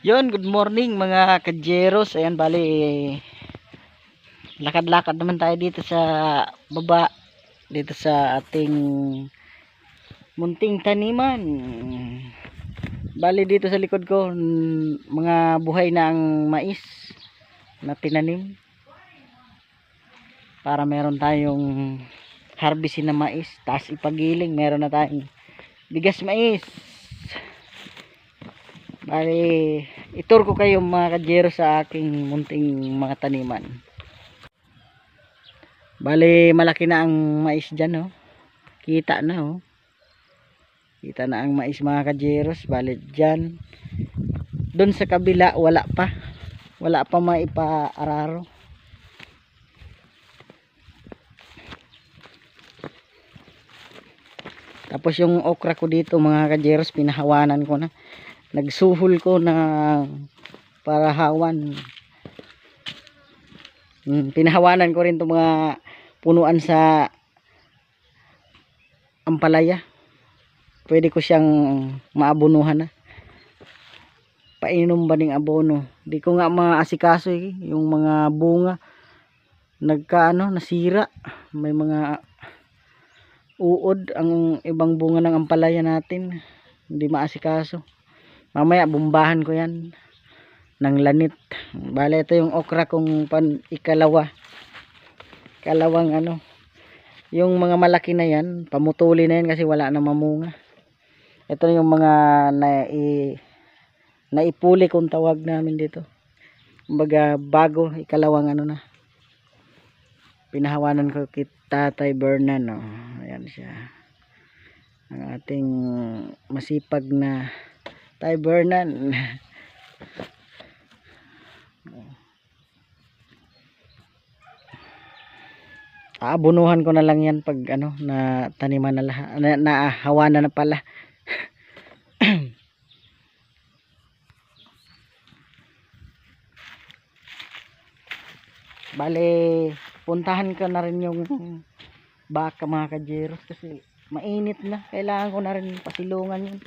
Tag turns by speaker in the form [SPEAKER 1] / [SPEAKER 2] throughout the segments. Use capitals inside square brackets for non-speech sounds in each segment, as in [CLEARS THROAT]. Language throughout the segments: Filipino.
[SPEAKER 1] Yon, good morning mga kajeros. Ayan, bali lakad-lakad naman tayo dito sa baba dito sa ating munting taniman. Bali dito sa likod ko mga buhay na ang mais na tinanim para meron tayong harvestin na mais tapos ipagiling meron na tayong bigas mais Bali, itur ko kayo mga kajero sa aking munting mga taniman. Bali, malaki na ang mais dyan, oh. Kita na, oh. Kita na ang mais mga kajeros. Bali, dyan. Doon sa kabila, wala pa. Wala pa maipaararo. Tapos yung okra ko dito mga kajeros, pinahawanan ko na nagsuhol ko na para hawan. Hmm, pinahawanan ko rin itong mga punuan sa ampalaya. Pwede ko siyang maabunuhan na. Painom ba ng abono? Di ko nga maasikaso eh, yung mga bunga nagkaano nasira. May mga uod ang ibang bunga ng ampalaya natin. Hindi maasikaso mamaya bumbahan ko yan ng lanit. Bale ito yung okra kong pan ikalawa. Kalawang ano. Yung mga malaki na yan pamutuli na yan kasi wala na mamunga. Ito yung mga na i, naipuli kung tawag namin dito. Kumbaga bago ikalawang ano na. Pinahawanan ko kay Tatay Bernan no? ayan siya. Ang ating masipag na Tay Bernan aabunuhan ko na lang yan pag ano na taniman na lahat na, nahawanan na pala. [CLEARS THROAT] Bale puntahan ko na rin yung baka mga kajeros kasi mainit na. Kailangan ko na rin pasilungan yun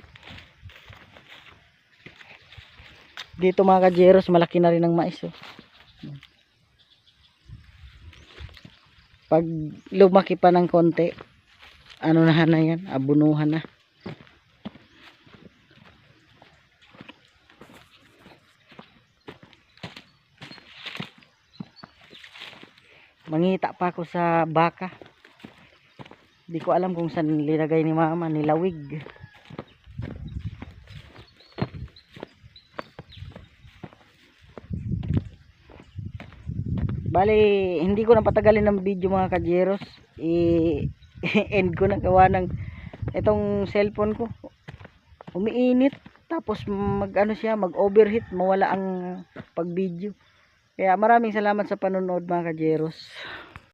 [SPEAKER 1] dito mga kajeros malaki na rin ang mais oh. pag lumaki pa ng konti ano na na yan abunuhan na. Mangita pa ako sa baka. Di ko alam kung saan nilagay ni mama nilawig Bali, hindi ko na patagalin ng video mga kajeros. I-end [LAUGHS] ko na gawa ng itong cellphone ko. Umiinit. Tapos mag ano siya, mag overheat, mawala ang pag video. Kaya maraming salamat sa panonood mga kajeros.